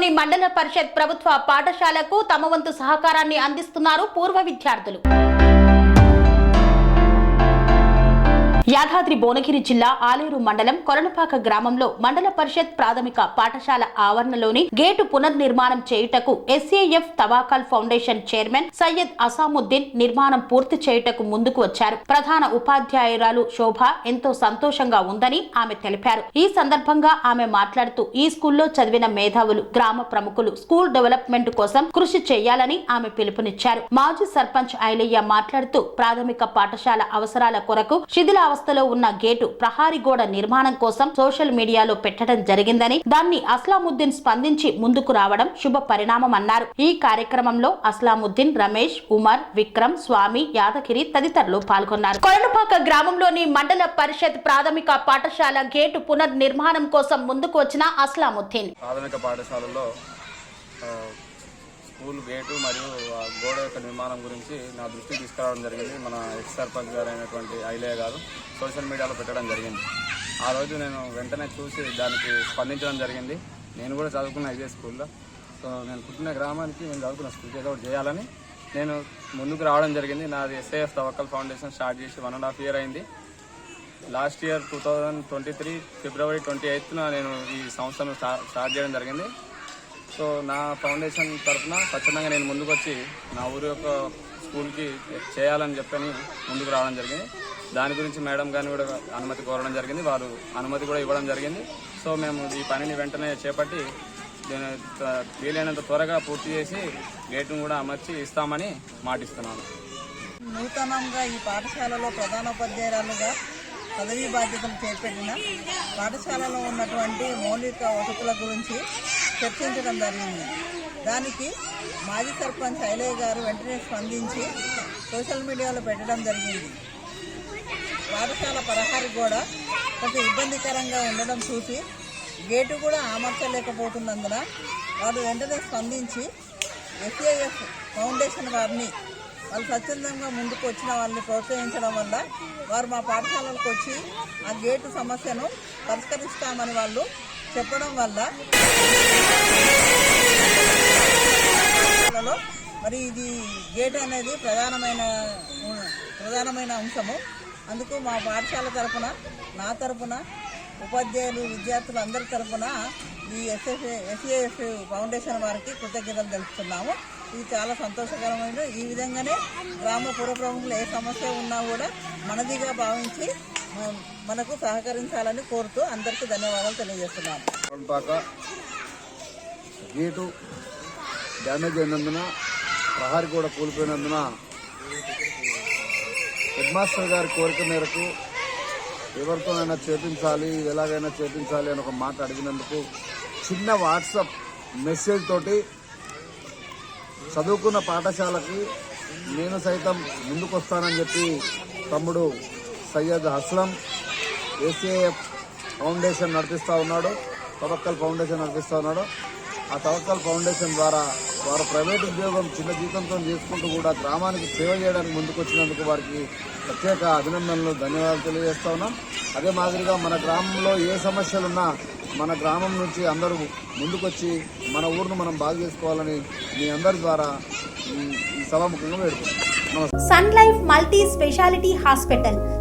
గ్రామంలోని మండల పరిషత్ ప్రభుత్వ పాఠశాలకు తమ వంతు సహకారాన్ని అందిస్తున్నారు పూర్వ విద్యార్థులు. యాదాద్రి భువనగిరి జిల్లా ఆలేరు మండలం కొరణపాక గ్రామంలో మండల పరిషత్ ప్రాథమిక పాఠశాల ఆవరణలోని గేటు పునర్నిర్మాణం చేయుటకు SAF Tawakkal foundation chairman Syed Asamuddin నిర్మాణం పూర్తి చేయుటకు ముందుకు వచ్చారు. ప్రధాన ఉపాధ్యాయురాలు శోభ ఎంతో సంతోషంగా ఉందని ఆమె తెలిపారు. ఈ సందర్భంగా ఆమె మాట్లాడుతూ ఈ స్కూల్లో చదివిన మేధావులు గ్రామ ప్రముఖులు స్కూల్ డెవలప్మెంట్ కోసం కృషి చేయాలని ఆమె పిలుపునిచ్చారు. మాజీ సర్పంచ్ ఐలయ్య మాట్లాడుతూ ప్రాథమిక పాఠశాల అవసరాల కొరకు శిథిలావస్థలో ఉన్న గేటు ప్రహారీ గోడ నిర్మాణం కోసం సోషల్ మీడియాలో పెట్టడం జరిగిందని దాన్ని అస్లాముద్దీన్ స్పందించి ముందుకు రావడం శుభ పరిణామం అన్నారు. ఈ కార్యక్రమంలో అస్లాముద్దీన్ రమేష్ ఉమర్ విక్రమ్ స్వామి యాదగిరి తదితరులు పాల్గొన్నారు. కొరణపాక గ్రామంలోని మండల పరిషత్ ప్రాథమిక పాఠశాల గేటు పునర్నిర్మాణం కోసం ముందుకు వచ్చిన అస్లాముద్దీన్. ప్రాథమిక పాఠశాలలో స్కూల్ గేటు మరియు ఆ గోడ యొక్క నిర్మాణం గురించి నా దృష్టికి తీసుకురావడం జరిగింది. మన ఎక్స్ సర్పంచ్ గారు అయినటువంటి ఐలయ్య గారు సోషల్ మీడియాలో పెట్టడం జరిగింది. ఆ రోజు నేను వెంటనే చూసి దానికి స్పందించడం జరిగింది. నేను కూడా చదువుకున్న ఇదే స్కూల్లో. సో నేను పుట్టిన గ్రామానికి నేను చదువుకున్న స్కూల్కి ఏదో ఒకటి చేయాలని నేను ముందుకు రావడం జరిగింది. నాది ఎస్ఏఎఫ్ తవక్కల్ ఫౌండేషన్ స్టార్ట్ చేసి వన్ అండ్ హాఫ్ ఇయర్ అయింది. Last year two thousand twenty three February twenty ఎయిత్న నేను ఈ సంస్థను స్టార్ట్ చేయడం జరిగింది. సో నా ఫౌండేషన్ తరఫున స్వచ్ఛందంగా నేను ముందుకు వచ్చి నా ఊరి యొక్క స్కూల్కి చేయాలని చెప్పని ముందుకు రావడం జరిగింది. దాని గురించి మేడం గారిని కూడా అనుమతి కోరడం జరిగింది. వారు అనుమతి కూడా ఇవ్వడం జరిగింది. సో మేము ఈ పనిని వెంటనే చేపట్టి దీన్ని వీలైనంత త్వరగా పూర్తి చేసి గేటును కూడా అమర్చి ఇస్తామని మాటిస్తున్నాను. నూతనంగా ఈ పాఠశాలలో ప్రధానోపాధ్యాయురాలుగా పదవీ బాధ్యతలు చేపట్టిన పాఠశాలలో ఉన్నటువంటి మౌలిక వసతుల గురించి చర్చించడం జరిగింది. దానికి మాజీ సర్పంచ్ హైలయ్య గారు వెంటనే స్పందించి సోషల్ మీడియాలో పెట్టడం జరిగింది. పాఠశాల పదహారు కూడా కొంత ఇబ్బందికరంగా ఉండడం చూసి గేటు కూడా అమర్చలేకపోతున్నందున వారు వెంటనే స్పందించి ఎస్ఏఎఫ్ ఫౌండేషన్ వారిని వాళ్ళు స్వచ్ఛందంగా ముందుకు వచ్చిన వాళ్ళని ప్రోత్సహించడం వల్ల వారు మా పాఠశాలలకు వచ్చి ఆ గేటు సమస్యను పరిష్కరిస్తామని వాళ్ళు చెప్పడం వల్ల మరి ఇది గేట్ అనేది ప్రధానమైన ప్రధానమైన అంశము. అందుకు మా పాఠశాల తరఫున నా తరపున ఉపాధ్యాయులు విద్యార్థులు అందరి తరఫున ఈ ఎస్ఎఫ్ ఎస్ఏఎఫ్ ఫౌండేషన్ వారికి కృతజ్ఞతలు తెలుపుతున్నాము. ఇది చాలా సంతోషకరమైన ఈ విధంగానే గ్రామ పూర్వ ప్రముఖులు ఏ సమస్య ఉన్నా కూడా మనదిగా భావించి మనకు సహకరించాలని కోరుతూ అందరికీ ధన్యవాదాలు తెలియజేస్తున్నాము. గేటు డ్యామేజ్ అయినందున ప్రహారీ కూడా కూలిపోయినందున హెడ్ మాస్టర్ గారి కోరిక మేరకు ఎవరితోనైనా చేపించాలి ఎలాగైనా చేపించాలి అని ఒక మాట అడిగినందుకు చిన్న వాట్సాప్ మెసేజ్ తోటి చదువుకున్న పాఠశాలకి నేను సైతం ముందుకొస్తానని చెప్పి తమ్ముడు సయ్యద్ అస్లం ఏసీఎఫ్ ఫౌండేషన్ నడిపిస్తూ ఉన్నాడు. తవక్కల్ ఫౌండేషన్ నడిపిస్తూ ఉన్నాడు. ఆ తవక్కల్ ఫౌండేషన్ ద్వారా వారు ప్రైవేట్ ఉద్యోగం చిన్న జీతంతో చేసుకుంటూ కూడా గ్రామానికి సేవ చేయడానికి ముందుకొచ్చినందుకు వారికి ప్రత్యేక అభినందనలు ధన్యవాదాలు తెలియజేస్తా ఉన్నాం. అదే మాదిరిగా మన గ్రామంలో ఏ సమస్యలున్నా మన గ్రామం నుంచి అందరూ ముందుకొచ్చి మన ఊరును మనం బాగు చేసుకోవాలని మీ అందరి ద్వారా సభాముఖంగా వేడుకుంటున్నాం. Sun life multi speciality hospital